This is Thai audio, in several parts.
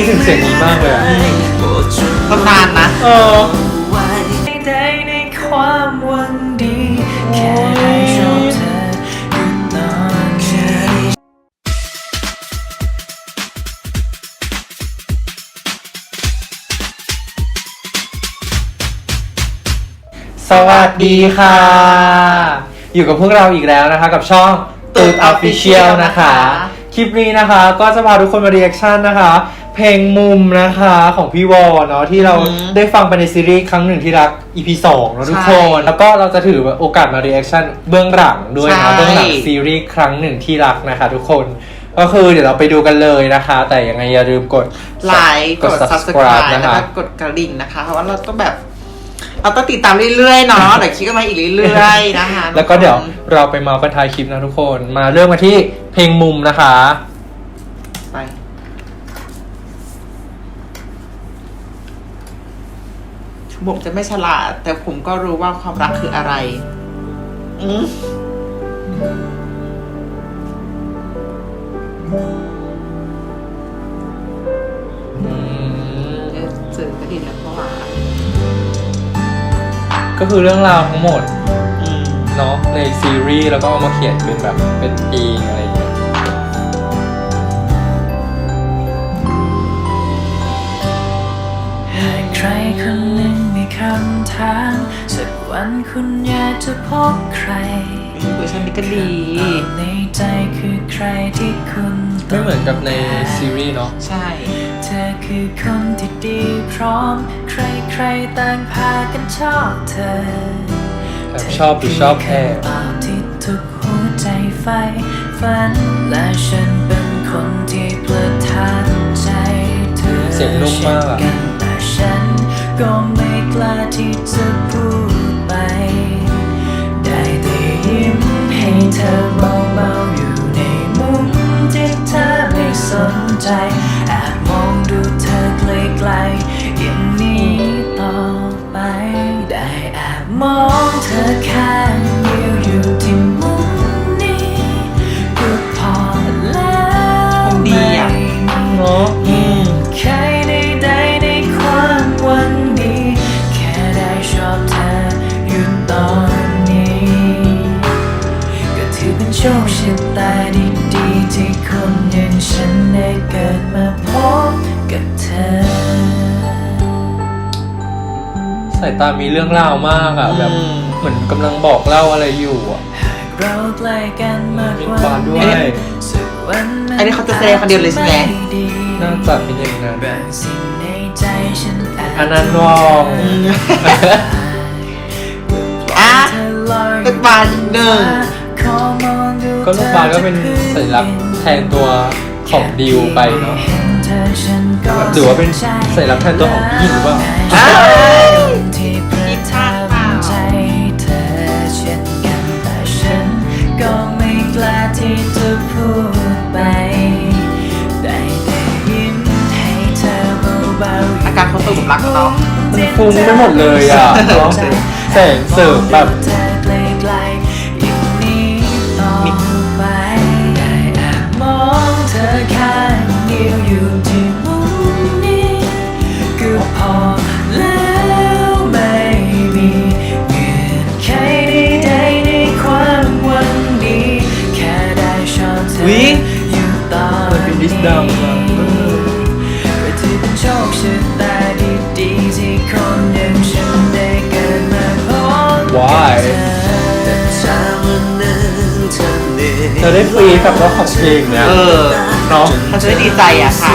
คิดถึงเสียงนี้มากเลยอะตำนานนะ เออได้ในความหวังดีแค่ให้ชอบเธออยู่ตอนนี้สวัสดีค่ะ อยู่กับพวกเราอีกแล้วนะคะ กับช่องตูดออฟฟิเชียลนะคะ คลิปนี้นะคะก็จะพาทุกคนมาเรีแอคชั่นนะคะ เพลงมุมนะคะของพี่วอเนาะที่เราอืมได้ฟังไปในซีรีส์ครั้งหนึ่งที่รัก EP 2เนาะทุกคน ใช่แล้วก็เราจะถือโอกาสมาเรีแอคชั่นเบื้องหลังด้วยใช่ นะเบื้องหลังซีรีส์ครั้งหนึ่งที่รักนะคะ ทุกคนก็คือเดี๋ยวเราไปดูกันเลยนะคะ แต่ยังไงอย่าลืมกดไลค์กด subscribe subscribe นะแล้วคะก็กดกระดิ่งนะคะ เพราะว่าเราต้องแบบเราต้องติดตามเรื่อยๆเนาะเดี๋ยวคลิปก็มาอีกเรื่อยๆนะคะแล้วก็เดี๋ยวเราไปเมาส์กันท้ายคลิปนะทุกคน มาเริ่มมาที่เพลงมุมนะคะ ไป ผมจะไม่ฉลาด แต่ผมก็รู้ว่าความรักคืออะไร อืมอืมเออเจอกระดิ่งแล้วก็ว่าก็คือเรื่องราวทั้งหมด อืม เนาะในซีรีส์แล้วก็เอามาเขียนเป็นแบบเป็นเองอะไรอย่างเงี้ยำถามสักวันคุณอยากจะพบใครเวอร์ชันนี้ก็ดีตอบในใจคือใครที่คุณไม่เหมือนกับในซีรีส์เนาะใช่ เธอคือคนที่ดีพร้อม ใครๆต่างพากันชอบเธอแบบชอบหรือชอบแค่ตามที่ทุกหัวใจใฝ่ฝันและฉันเป็นคนที่ประทับใจเธอเสียงนุ่มมากอะเช่นกันแต่ฉันก็ไม่ก ล้าที่จะพูดไป ได้แต่ยิ้มให้เธอเบาๆอยู่ในมุมที่เธอไม่สนใจแอบมองดูเธอไกลๆอย่างนี้ต่อไป ได้แอบมองเธอแค่ คนอย่างฉันได้เกิดมาพบกับเธอ สายตามีเรื่องราวมากอะแบบอืมเหมือนกำลังบอกเล่าอะไรอยู่อะหากเราใกล้กันมากมีกว่าความด้วยสักวันมัอันนี้เขาจะแสดงคนเดียวเลยใช่ไหมดีน่าจะเป็นอย่างนั้นบางสิ่งในใจฉันอาจอันนั้นวองอะ ลูกบาศก์อีกหนึ่ง ก็ลูกบาศก์ก็เป็นสัญลักษณ์แท นตัวของดิวไปเนาะหรือว่าเป็นสัญลักษณ์แทนตัวของผู้หญิงหรือเปล่าอ้าวที่ประทับใจเธอเช่นกันแต่ฉันก็ไม่กล้าที่จะพูดไปได้แต่ยิ้มให้เธอเบาๆอาการเขาตื่นรักเนาะมันฟุ้งไปหมดเลยอะเนาะแสงเสริมแบบ Why แต่ถ้าวันนั้นเธอเหนื่อยจะได้ฟรีกับรอบของเพลงเนี่ยเออเนาะเขาจะได้ดีใจอะค่ะ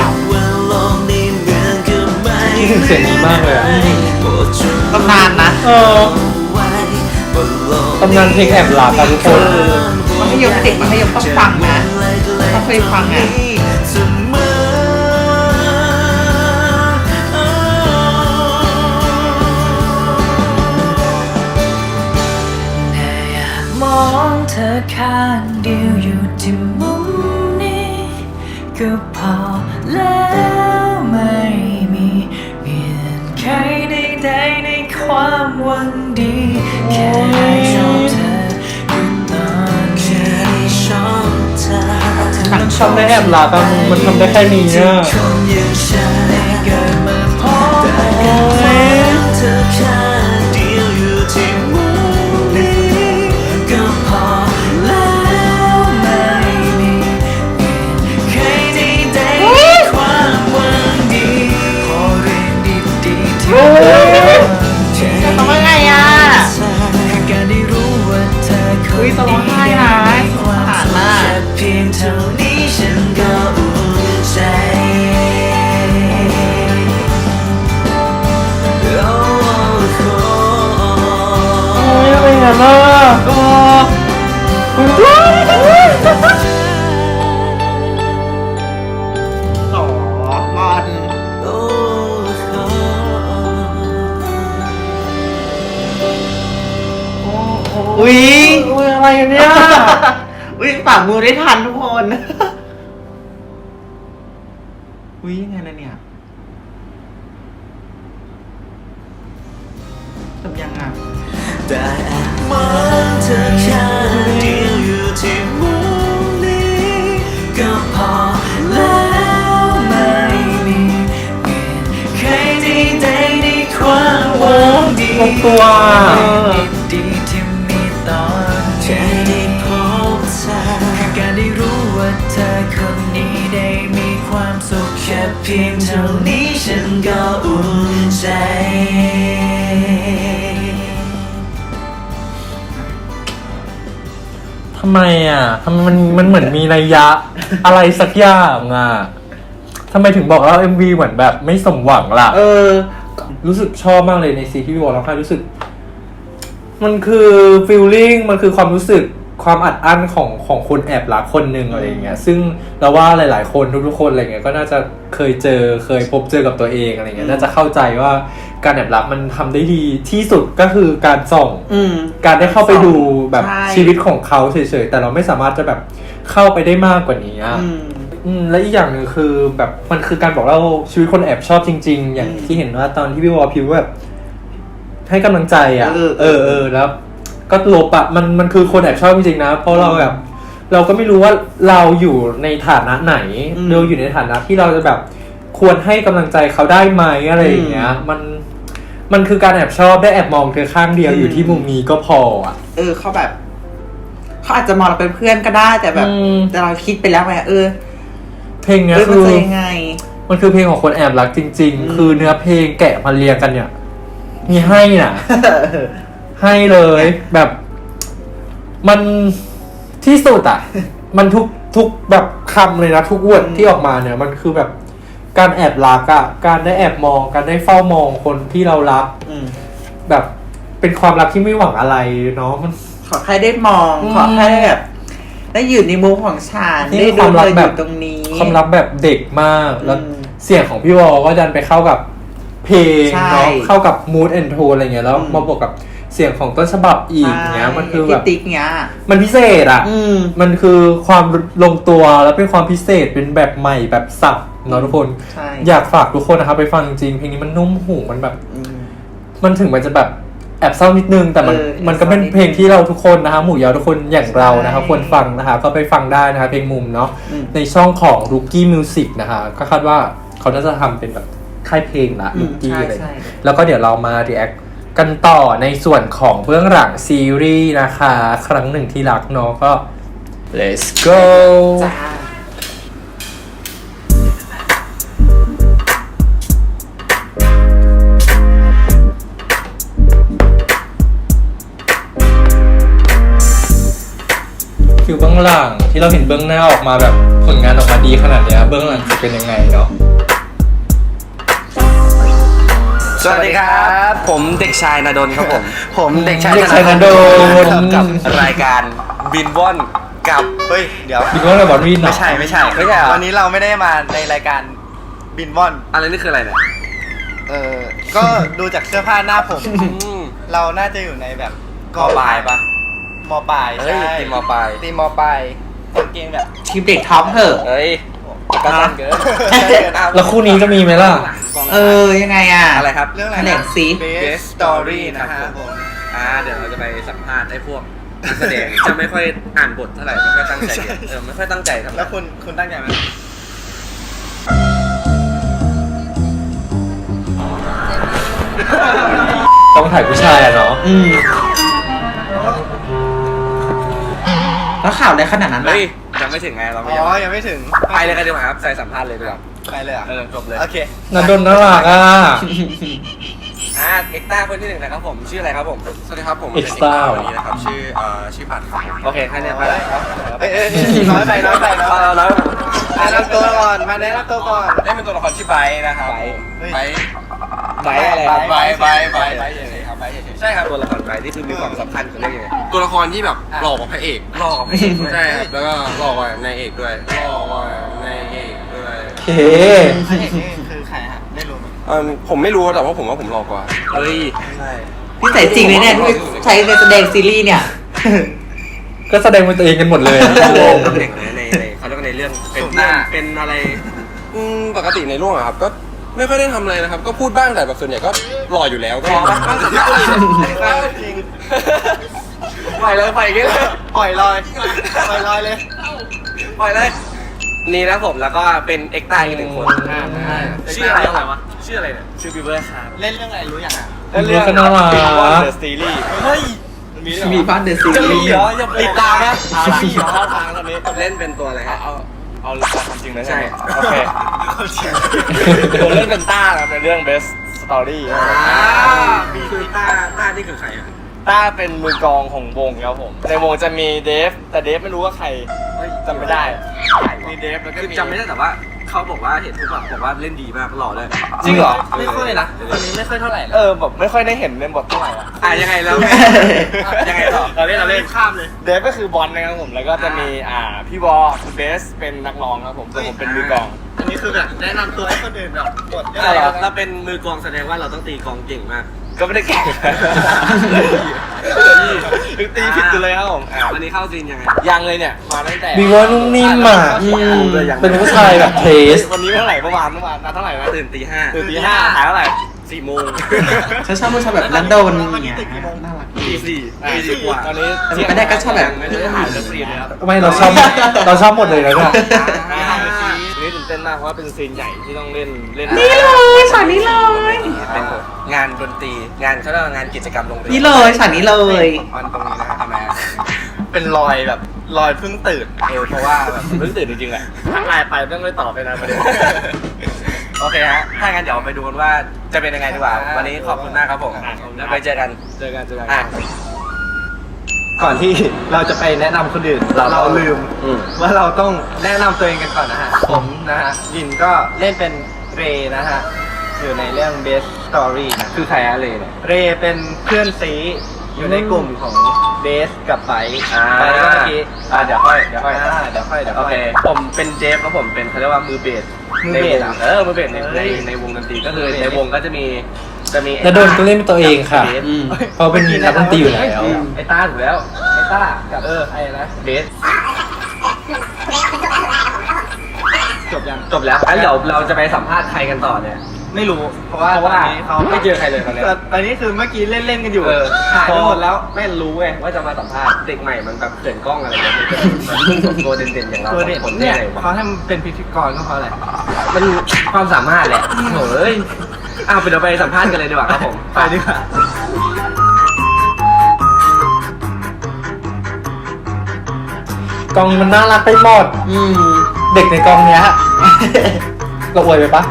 คิดถึงเสียงนี้มากเลยอะตำนานนะเออตำนานเพลงแอบหลักอะทุกคนมัธยมเด็กมัธยมต้องฟังนะถ้าเคยฟังอะ ข้างเดียวอยู่ที่มุมนี้ ก็พอแล้วไม่มีเงื่อนไขใดๆในความหวังดี แค่ได้ชอบเธออยู่ตอนนี้ชอบเธอมันทำได้แอบหลักอะมึงมันทำได้แค่นี้อะ คนอย่างฉัน จทำยังไงอะอุ้ยจะร้องไห้นะ อุ้ยปากมือได้ทันทุกคน อุ้ยยังไงนะเนี่ยทำยังอะแต่แอบมองเธอแค่เดียวอยู่ที่มุมนี้ก็พอแล้วไม่มีเงื่อนไขใดๆในความหวังดีลงตัวดีที่ เพียงเท่านี้ฉันก็อุ่นใจทำไมอะทำไมมันมันเหมือนมีนัยยะ อะไรสักอย่างอะทำไมถึงบอกว่า MV เหมือนแบบไม่สมหวังล่ะ เออ รู้สึกชอบมากเลยในซีที่พี่วอลร้องไห้รู้สึก มันคือฟีลลิ่งมันคือความรู้สึก ความอัดอั้นของของคนแอบรักคนหนึ่งอะไรอย่างเงี้ยซึ่งเราว่าหลาย ๆ คนทุกๆคนอะไรเงี้ยก็น่าจะเคยเจอเคยพบเจอกับตัวเองอะไรเงี้ยน่าจะเข้าใจว่าการแอบรักมันทำได้ดีที่สุดก็คือการส่องอืมการได้เข้าไปดูแบบใช่ชีวิตของเขาเฉยๆแต่เราไม่สามารถจะแบบเข้าไปได้มากกว่านี้อะอืมอืมและอีกอย่างหนึ่งคือแบบมันคือการบอกเล่าชีวิตคนแอบชอบจริง ๆ อย่างอืมที่เห็นว่าตอนที่พี่วอลพิวแบบให้กำลังใจอะ เออเออเออแล้ว ก็ลบอะมันมันคือคนแอบชอบจริงๆนะ เพราะเราแบบ เราก็ไม่รู้ว่าเราอยู่ในฐานะไหนอืม เราอยู่ในฐานะที่เราจะแบบควรให้กำลังใจเขาได้ไหมอะไรอย่างเงี้ย มันมันคือการแอบชอบได้แอบมองเธอข้างเดียวอืมอยู่ที่มุมนี้ก็พออะเออเขาแบบเขาอาจจะมองเราเป็นเพื่อนก็ได้ แต่แบบ อืม แต่เราคิดไปแล้วไงเออเพลงเนี้ยเออมันคือจะยังไง มันคือเพลงของคนแอบรักจริง อืม ๆ คือเนื้อเพลงแกะมาเรียงกันเนี่ย มีให้น่ะ ให้เลย แบบ มันที่สุดอะ มันทุกทุกแบบคำเลยนะ ทุกวดอืมที่ออกมาเนี่ย มันคือแบบการแอบรักอะการได้แอบมอง การได้เฝ้ามองคนที่เรารักอืมแบบเป็นความรักที่ไม่หวังอะไรเนาะมัน ขอแค่ได้มองอืมขอแค่ได้แบบได้อยู่ในมุมของฉันนี่ได้คือดูความรัเธกออแบบยู่ตรงนี้ความรักแบบเด็กมากแล้วอืมเสียงของพี่วอลก็ดันไปเข้ากับเพลงใช่เนาะเข้ากับ mood and tone อะไรเงี้ยแล้วอืมมาบวกกับ เสียงของต้นฉบับอีกเนี้ยมันคือแบบพี่ติ๊กเนี้ยมันพิเศษอะอืมมันคือความลงตัวแล้วเป็นความพิเศษเป็นแบบใหม่แบบสับเนาะทุกคนใช่อยากฝากทุกคนนะครับไปฟังจริงเพลงนี้มันนุ่มหูมันแบบอืมมันถึงมันจะแบบแอบเศร้านิดนึง แต่มันเออมันก็เป็นแอบเศร้านิดนึงเพลงที่เราทุกคนนะคะหมู่ยาวทุกคนอย่างเรานะคะใช่ควรฟังนะคะก็ไปฟังได้นะคะเพลงมุมเนาะอืมในช่องของ Rookie Music นะคะก็คาดว่าเขาน่าจะทำเป็นแบบค่ายเพลงละอืม Rookie ใช่อะไรใช่แล้วก็เดี๋ยวเรามา react กันต่อในส่วนของเบื้องหลังซีรีส์นะคะ ครั้งหนึ่งที่รักเนาะก็ let's go จ้าคือเบื้องหลังที่เราเห็นเบื้องหน้าออกมาแบบผลงานออกมาดีขนาดเนี้ยเบื้องหลังจะเป็นยังไงเนาะ สวัสดีครับ ผมเด็กชายนาดนครับผม ผมเด็กชายเด็กชายณดลกับรายการบินว่อนกับเฮ้ยเดี๋ยวดีว่าเราบอลวินเนาะไม่ใช่ไม่ใช่ไม่ใช่เหรอวันนี้เราไม่ได้มาในรายการบินว่อน อะไรนี่คืออะไรเนี่ยเออก็ดูจากเสื้อผ้าหน้าผมอืมเราน่าจะอยู่ในแบบมอปลายปะมปลายเฮ้ยใช่ตีมอปลายตีมปลายกางเกงแบบทีมเด็กท็อปเถอะเฮ้ย กระสั้นเกินแล้วคู่นี้จะมีไหมล่ะ เออ ยังไงอะอะไรครับเรื่องอะไรแถลงสิเบสสตอรี่นะฮะผมอ่าเดี๋ยวเราจะไปสัมภาษณ์ไอ้พวกนักแสดงจะไม่ค่อยอ่านบทเท่าไหร่ไม่ค่อยตั้งใจเรียนเออไม่ค่อยตั้งใจเท่าไหร่แล้วคุณคุณตั้งใจไหมต้องถ่ายผู้ชายอะเนาะอืมแล้วข่าวอะไรขนาดนั้นล่ะเฮ้ย ยังไม่ถึงไงเราไม่อ๋ยังอ ยังไม่ถึงไปเลยกันดีกว่าครับใส่สัมภาษณ์เลยดีกว่าไปเลยเหรอะเออจบเลย โอเคนันดนน่ารักอะ อ่าเอ็กต้าคนที่หนึ่งนะครับผมชื่ออะไรครับผม สวัสดีครับผมเอ็กซ์ต้า วันนี้นะครับชื่อเอ่อชื่อปัดครับโอเคแค่เนี้ยไปเลยเอ้ยเอ้ยเอ้ยน้อยไปน้อยไปน้อยไปเราเราแนะนำตัวก่อนมาแนะนำตัวก่อนเล่นเป็นตัวละครชื่อไบร์ทนะครับไบร์ทไบร์ทไบอะไร ไบไบร์ร์ททไบร์ทไบร์ทไบร์ทเฉยๆครับไบร์ทเฉยๆ ใช่ครับตัวละครไบร์ทนี่คือมีความสำคัญกับเรื่องยังไง ตัวละครที่แบบหล่อกว่าพระเอกหล่อกว่าพระเอกด้วยใช่ครับแล้วก็หล่อกว่านายเอกด้วยหล่อกว่านายเอกด้วยโอเคพระเอกนี่คือใครฮะไม่รู้ไหมเอิ่มผมไม่รู้แต่ว่าผมว่าผมหล่อกว่า เฮ้ยใช่พี่ใส่จริงเลยเนี่ยที่ใช้ในแสดงซีรีส์เนี่ย ก็แสดงเป็นตัวเองกันหมดเลยอะโลงตำแหน่งเลยในในเขาเรียกว่าในเรื่องเป็นหน้าเป็นอะไร อืมปกติในร่วงอะครับก็ ไม่ค่อยได้ทำอะไรนะครับ ก็พูดบ้างแต่แบบส่วนใหญ่ก็หล่ออยู่แล้วก็พอปะบ้างสัมภาษณ์เลยจริงปล่อยเลยปล่อยอย่างงี้เลยปล่อยลอยปล่อยลอยเลยปล่อยเลย นี่นะผมแล้วก็เป็นเอ็กซ์ตาอีกหนึ่งคนชื่ออะไรวะชื่ออะไรเนี่ยชื่อบิวเบอร์ครับเล่นเรื่องอะไรรู้ยังอะเรื่องก็น่ารักเดอะซีรีส์เฮ้ยมีด้วยเหรอมีบ้านเดอะซีจะรีมีส์เหรอจะติดตามนะเอาละเอาละทางตอนนี้เล่นเป็นตัวอะไรฮะ เอาเอาเรื่องความจริงนะใช่ไหมใช่โอเคผมเล่นเป็นต้าครับในเรื่อง Best Story อ่ามีคือต้าต้านี่คือใครอะต้าเป็นมือกลองของวงครับผม ในวงจะมีเดฟ แต่เดฟไม่รู้ว่าใครจำไม่ได้ มีเดฟแล้วก็คือมีจำไม่ได้แต่ว่า เขาบอกว่าเห็นทุกคนบอกว่าเล่นดีมากหล่อเลยจริงเหรอ ไม่ค่อยนะตอนนี้ไม่ค่อยเท่าไหร่เออแบบไม่ค่อยได้เห็นในบทเท่าไหร่อะอะยังไงแล้วยังไงต่อเราเล่นเราเล่นข้ามเลย เดฟก็คือบอลนะครับผมแล้วก็จะมีอ่าพี่วอคือเบสเป็นนักร้องครับผมส่วนผมเป็นมือกลอง อันนี้คือแบบแนะนำตัวให้คนอื่นแบบกดใช่ครับเราเป็นมือกลองแสดงว่าเราต้องตีกลองเก่งมาก ก็ไม่ได้เก่งคือตีผิดตัวเลยครับผมอะวันนี้เข้าซีนยังไงยังเลยเนี่ย มาตั้งแต่บีว่านุ่มนิ่มอะอืมเป็นผู้ชายแบบเทส วันนี้เท่าไหร่เมื่อวานเมื่อวานนัดเท่าไหร่นะตื่นตีห้าตื่นตีห้าหายเท่าไหร่สี่โมงฉันชอบผู้ชายแบบลันโดนอย่างเงี้ยน่ารักตีสี่ตีสี่กว่าตอนนี้แต่ไม่ได้ก็ชอบแบบไม่ได้หายเรื่องซีนเลยครับไม่เราชอบเราชอบหมดเลยนะเนี่ยนี่ ตื่นเต้นมากเพราะว่าเป็นซีนใหญ่ที่ต้องเล่นเล่นนี่เลยฉากนี้เลย เป็นงานดนตรีงานเขาเรียกว่างานกิจกรรมโรงเรียนนี่เลยฉากนี้เลย มันตรงนี้นะครับทำไมเป็นรอยแบบรอยเพิ่งตื่นเออเพราะว่าแบบเพิ่งตื่นจริงๆแหละทักไลน์ไปเพิ่งไม่ตอบไปนะประเด็น โอเคฮะถ้างั้นเดี๋ยวไปดูกันว่าจะเป็นยังไงดีกว่า วันนี้ขอบคุณมากครับผมอะขอบคุณครับ แล้วไปเจอกันเจอกันเจอกัน อะ ก่อนที่เราจะไปแนะนำคนอื่นเราลืม อืม ว่าเราต้องแนะนำตัวเองกันก่อนนะฮะ ผมนะฮะยินก็เล่นเป็นเรนะฮะ อยู่ในเรื่อง Best Story นะ คือใครอะเลเนี่ย เรเป็นเพื่อนซีอยู่ในกลุ่มของเบสกับไบร์ทอ่าไบร์ทก็เมื่อกี้อะเดี๋ยวค่อยเดี๋ยวค่อยอ่าเดี๋ยวค่อยเดี๋ยวโอค่อย เค ผมเป็นเจฟครับผมเป็นเขาเรียกว่ามือเบสมือในเบวสงเหรอเออมือเบสในเฮ้ในยในวงดนตรีก็คือมือเบส ในวงก็จะมี จะมีแล้วโดนก็เล่นเป็นตัวเองค่ะ อืมเขาเป็นนักดนตรีอยู่แล้ว ไอ้ต้าถูกแล้ว ไอ้ต้ากับเออไอ้นะเบสจบยังจบแล้วงั้นเดี๋ยวเราจะไปสัมภาษณ์ใครกันต่อเนี่ย ไม่รู้ เพราะว่าเพราะว่าตอนนี้เขาไม่เจอใครเลยตอนเนี้ย แต่ตอนนี้คือเมื่อกี้เล่นเล่นๆกันอยู่เออหายไปหมดแล้วแม่รู้เว้ยว่าจะมาสัมภาษณ์เด็กใหม่มันแบบเขินกล้องอะไรเงี้ยมันจะมันตัวเด่นๆอย่างเราตัวเด็ดสองคนเนี่ยได้ไงวะเขาให้มันเป็นพิธีกรก็เพราะอะไร มันความสามารถแหละโอ้ย อ้าวไปเดี๋ยวไปสัมภาษณ์กันเลยดีกว่าครับผม ไปดีกว่ากองมันน่ารักไปหมด อืม เด็กในกองเนี้ย เราอวยไปปะ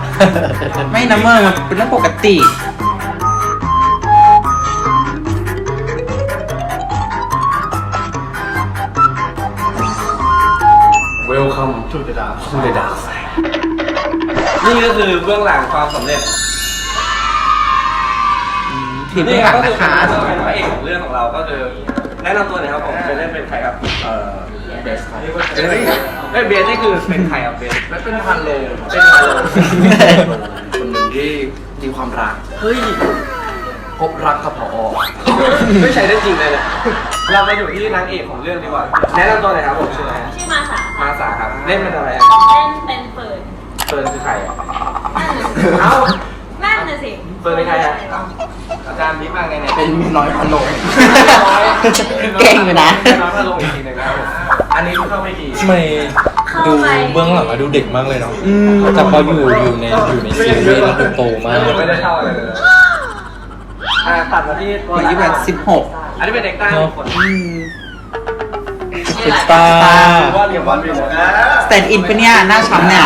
ไม่นะเมื่อมันเป็นเรื่องปกติ Welcome to the dark to the dark นี่ก็คือเบื้องหลังความสำเร็จ ทีมเบื้องหลังก็นะคือคะเป็นพระเอกของเรื่องของเราก็คือแนะนำตัวหน่อยครับผมเป็นเล่นเป็นใครครับเอ่อเบสครับเฮ้ยเบสนี่คือเป็นใครครับเบสเป็นพันโลเป็นพันโลคนหนึ่งที่มีความรักเฮ้ยพบรักกับพอไม่ใช่ได้จริงเลยเนี่ยเราไปอยู่ที่นางเอกของเรื่องดีกว่าแนะนำตัวหน่อยครับผมชื่ออะไรฮะชื่อมาสามาค่ะสาครับเล่นเป็นอะไรอะเล่นเป็นเฟิร์นเฟิร์นคือใครอะนั่นน่ะสิเอ้า นั่นน่ะสิ เปิดเป็นใครอะอาจารย์บิ๊กมาไงเนี่ยเป็นน้อยพันโลง เก่งอยู่นะน้อยพันโลงจริงๆเลยนะครับอันนี้เขาไม่ดี ทำไมดูเบื้องหลังอะดูเด็กมากเลยเนาะแต่พออยู่อยู่ในอยู่ในซีรีส์แล้วดูโตมาก ไม่ได้เท่าเลยตัดมาที่ตัวอายุแสิบหกอันนี้เป็นเด็กใต้หนึ่น ฟิสตาว่าเนไปสแตนด์อินปะเนี่ยหน้าช้ำเนี่ย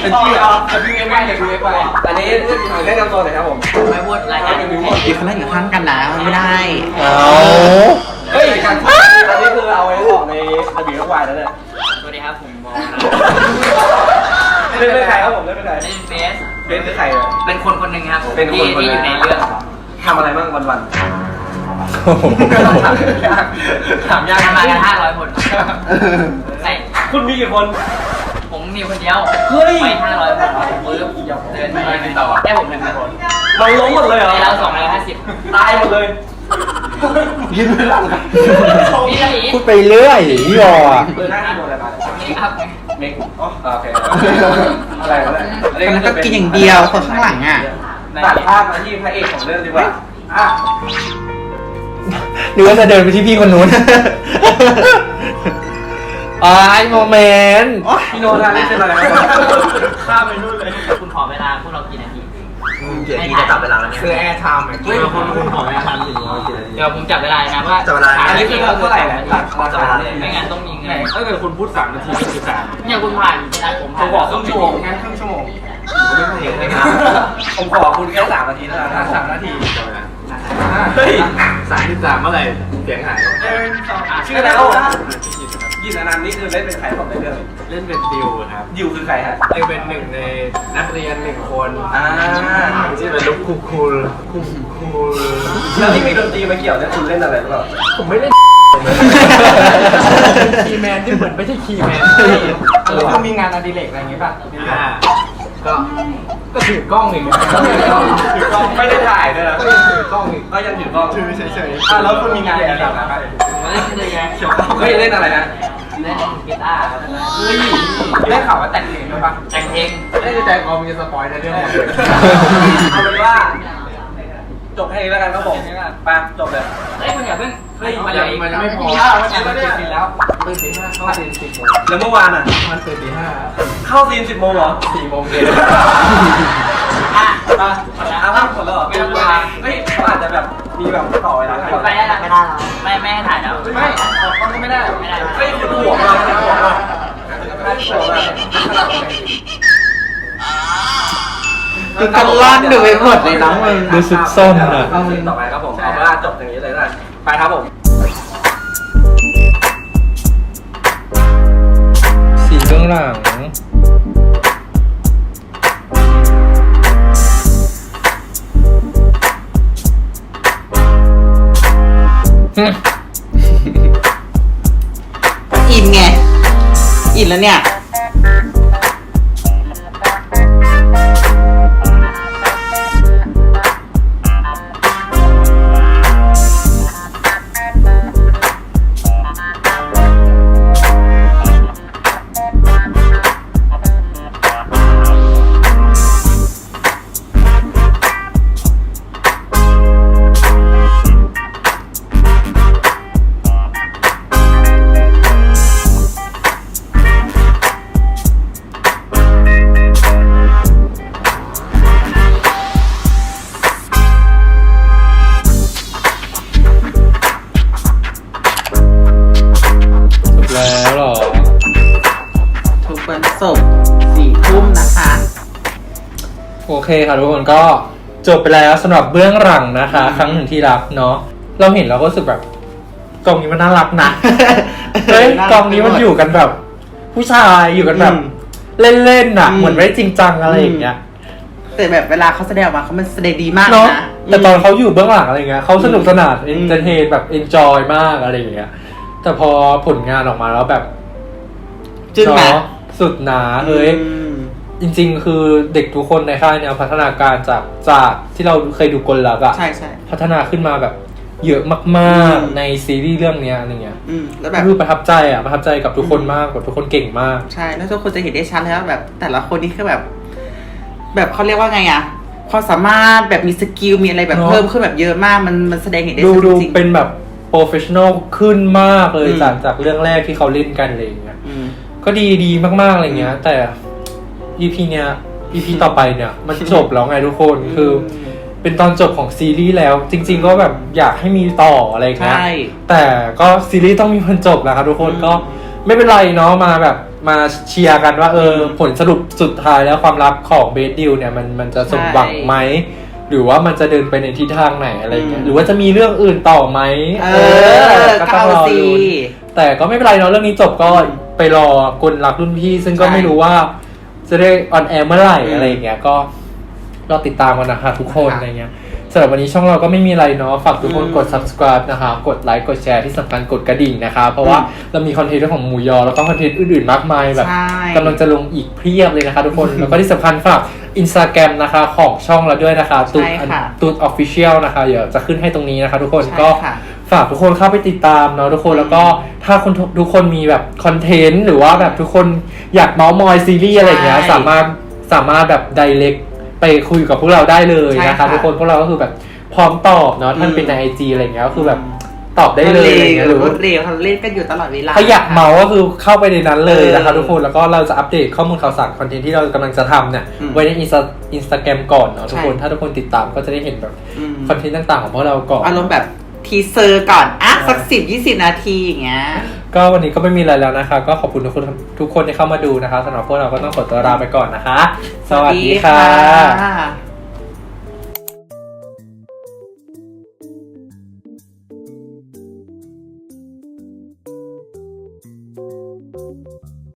เป็นพี่เหรอเป็นพี่เอ็มอเด็กพี่เอ็มอนนี้แนะนำตัวหน่อยครับผมไม่พูดรายการเป็นนิ้วอยู่ข้างน้าอยู่ข้ากันนะไม่ได้เอ้าเฮ้ยกอันนี้คือเอาไว้ออกในระเบียบวายแล้วเนี่ยสวัสดีครับผมบอลเล่นเป็นใครครับผมเล่นเป็นใครเล่นเบสเบสคือใครเป็นคนคนหนึ่งครับเป็นคนคนหนึ่งในเรื่องทำอะไรบ้างวันๆ ถามยากทำมากันห้าร้อยคนใช่คุณมีกี่คน ผมมีคนเดียวเฮ้ย ไปห้าร้อยคนปึ๊บเดินไปต่อแค่ผมหนึ่งคนเราล้มหมดเลยเหรอ ในเราสองร้อยห้าสิบตายหมดเลยยืนไม่หลังครับมีอะไรอีกพูดไปเรื่อยพี่วออะเบอร์หน้าที่โดนอะไรมานี่ครับเมกอ๋อโอเคอะไรวะเนี่ยมันก็กินอย่างเดียวคนข้างหลังอะ ตัดภาพมาที่พระเอกของเรื่องดีกว่าอะ หรือว่าจะเดินไปที่พี่คนนู้นไอ้โมเมนต์พี่โนทานนี่เป็นอะไรครับข้ามไปนู่นเลย คุณขอเวลาพวกเรากี่นาทีเดี๋ยวพี่จะจับเวลาแล้วเนี่ยคือแอร์ไทม์เฮ้ยคุณคุณขอเวลาทันถึงร้อยกี่นาทีเดี๋ยวผมจับเวลานะว่าจับเวลาอันนี้คือเท่าไหร่นะหลักจับเวลาเนี่ยไม่งั้นต้องมีเงินถ้าเกิดคุณพูดสามนาทีก็คือสามเนี่ยคุณผ่านได้ผมผผ่านมบอกครึ่งชั่วโมงงั้นครึ่งชั่วโมงผมไม่เห็นเลยครับผมขอคุณแค่สามนาทีเท่านั้นนะสามนาทีเฮ้ยสามที่สามเมื่อไหร่เสียงหายชื่ออะไรแล้วยินอนันต์นี่คือเล่นเป็นใครของในเรื่องเล่นเป็นดิวครับดิวคือใครฮะเล่นเป็นหนึ่งในนักเรียนหนึ่งคนอ่าที่เป็นลูกคูคูลคูคูลแล้วที่มีดนตรีมาเกี่ยวเนี่ยคุณเล่นอะไรหรือเปล่าผมไม่เล่นคีย์แมนที่เหมือนไม่ใช่คีย์แมนแล้วคือมีงานอดิเรกอะไรอย่างงี้ป่ะอ่า ก็ก็ถือกล้องอย่างเงี้ยถือกล้องไม่ได้ถ่ายด้วยนะก็ยังถือกล้องอีกก็ยังถือกล้องถือเฉยอะแล้วคุณมีงานอะไรบ้างครับผมเล่นเลยไงเฮ้ยเล่นอะไรนะเล่นกีตาร์ครับเฮ้ยได้ข่าวว่าแต่งเพลงด้วยป่ะแต่งเพลงไม่ได้ใจคอมีสปอยในเรื่องหมดเลยเอาเป็นว่า จบแค่นี้แล้วกันครับผมไปจบเลยเฮ้ยคุณอย่าเพิ่งเฮ้ยมันยัยังงมันยังไม่พอวันนี้แล้วเนี่ยตื่นแล้วตื่นตีห้าเข้าตีนสิบโมงแล้วเมื่อวานอะ มันตื่นตีห้าเข้าซีนสิบโมงเหรอสี่โมงเย็นอะอะอะภาพหมดแล้วเหรอไม่ต้องเวลาเฮ้ยเขาอาจจะแบบมีแบบต่อเวลาให้ไปได้ละไม่ได้แล้วไม่ไม่ให้ถ่ายแล้วไม่ออกกล้องก็ไม่ได้ไม่ได้เฮ้ยคุณห่วงเราคุณห่วงเราห่วงเรา คือกันล่อนดูไปหมดเลยน้องมึงดูซุกซ่อนอะ เข้าซีนต่อไปครับผมเอาเป็นว่าจบอย่างนี้เลยนะไปครับผม สีเบื้องหลังอินไง อินแล้วเนี่ย โอเคค่ะทุกคนก็จบไปแล้วสำหรับเบื้องหลังนะคะ ครั้งหนึ่งที่รักเนาะเราเห็นเราก็รู้สึกแบบกองนี้มันน่ารักนะเฮ้ยกองนี้มันอยู่กันแบบ ผู้ชายอยู่กันแบบอืมเล่นๆน่ะอืมเหมือนไม่ได้จริงจังอะไรอย่างเงี้ยแต่แบบเวลาเขาแสดงออกมาเขามันแสดงดีมากเนาะนะ แต่ตอนเขาอยู่เบื้องหลังอะไรเงี้ยเขาสนุกสนานอืเอมนเตอร์เทนแบบเอนจอยมากอะไรอย่างเงี้ย แต่พอผลงานออกมาแล้วแบบจึ้งไหมเนาะสุดหนาเฮ้ยอืม จริงๆ คือเด็กทุกคนในค่ายเนี่ยพัฒนาการจากจากที่เราเคยดูกลลักอะใช่ใช่พัฒนาขึ้นมาแบบเยอะมากอืมๆในซีรีส์เรื่องเนี้ยอะไรเงี้ยอืมแล้วแบบคือประทับใจอะประทับใจกับทุกคนมากกับทุกคนเก่งมาก ใช่แล้วทุกคนจะเห็นได้ชัดเลยว่าแบบ แต่ละคนนี่คือแบบ แบบเขาเรียกว่าไงอะความสามารถแบบมีสกิลมีอะไรแบบเนอะเพิ่มขึ้นแบบเยอะมากมันมันแสดงเห็นได้ดูชัดดูจริงๆเป็นแบบโปรเฟชชั่นอลขึ้นมากเลยอืมจากจากเรื่องแรกที่เขาเล่นกันอะไรอย่างเงี้ยอืมก็ดีดีมากๆอะไรเงี้ย แต่ EP เนี้ย EP ต่อไปเนี่ยมันจบแล้วไงทุกคนคือ เป็นตอนจบของซีรีส์แล้ว จริง ๆ ก็แบบอยากให้มีต่ออะไรเงี้ยใช่แต่ก็ซีรีส์ต้องมีวันจบแล้วครับทุกคนอืมก็ไม่เป็นไรเนาะมาแบบมาเชียร์กันว่าเออผลสรุปสุดท้ายแล้วความลับของเบสดิวเนี่ยมันมันจะสมหวังไหมหรือว่ามันจะเดินไปในทิศทางไหนอะไรเงี้ยหรือว่าจะมีเรื่องอื่นต่อไหมเออก็เอาสิลุ้นแต่ก็ไม่เป็นไรเนาะเรื่องนี้จบก็ไปรอกลรักรุ่นพี่ ซึ่งก็ใช่ไม่รู้ว่า จะได้ออนแอร์เมื่อไหร่อืมอะไรอย่างเงี้ยก็รอติดตามกันนะคะทุกคนค่ะอะไรเงี้ยสำหรับวันนี้ช่องเราก็ไม่มีอะไรเนาะฝากทุกคนอืมกด subscribe นะคะ กดไลค์กดแชร์ที่สำคัญกดกระดิ่งนะคะ เพราะว่าอืมเรามีคอนเทนต์เรื่องของหมูยอ แล้วก็คอนเทนต์อื่นๆมากมายแบบใช่ กำลังจะลงอีกเพียบเลยนะคะทุกคนแล้วก็ที่สำคัญฝากอินสตาแกรมนะคะของช่องเราด้วยนะคะตูดใช่ค่ะ ตูดออฟฟิเชียลนะคะเดี๋ยวจะขึ้นให้ตรงนี้นะคะ ทุกคนใช่ก็ ค่ะ ฝากทุกคนเข้าไปติดตามเนาะทุกคนแล้วก็ถ้าคนทุกคนมีแบบคอนเทนต์หรือว่าแบบทุกคนอยากเมาส์มอยซีรีส์อะไรอย่างเงี้ยใช่สามารถสามารถแบบไดเ c กไปคุยกับพวกเราได้เลยใช่นะคะค่ะทุกคนพวกเราก็คือแบบพร้อมตอบเนาะท่านอืมเป็นในไอจีอะไรอย่างเงี้ยก็คือแบบตอบได้เลยอะไรอย่างเงี้ยหรรือวว่าดเร็วเขาเล่นกันอยู่ตลอดเวลา ถ้าอยากเมาก็คือเข้าไปในนั้นเลยนะคะเออทุกคนแล้วก็เราจะอัปเดตข้อมูลข่าวสารคอนเทนต์ที่เรากำลังจะทำเนี่ยอืมไว้ในอินสตาอินสตาแกรมก่อนเนาะทุกคนใช่ ถ้าทุกคนติดตามก็จะได้เห็นแบบอืมคอนเทนต์ต่างๆของพวกเราก่อน อารมณ์แบบ ทีเซอร์ก่อนอะสักสิบยี่สิบนาทีอย่างเงี้ย ก็วันนี้ก็ไม่มีอะไรแล้วนะคะ ก็ขอบคุณทุกคนทุกคนที่เข้ามาดูนะคะสำหรับพวกเราก็ต้องขอตัวลาไปก่อนนะคะ สวัสดีค่ะค่ะ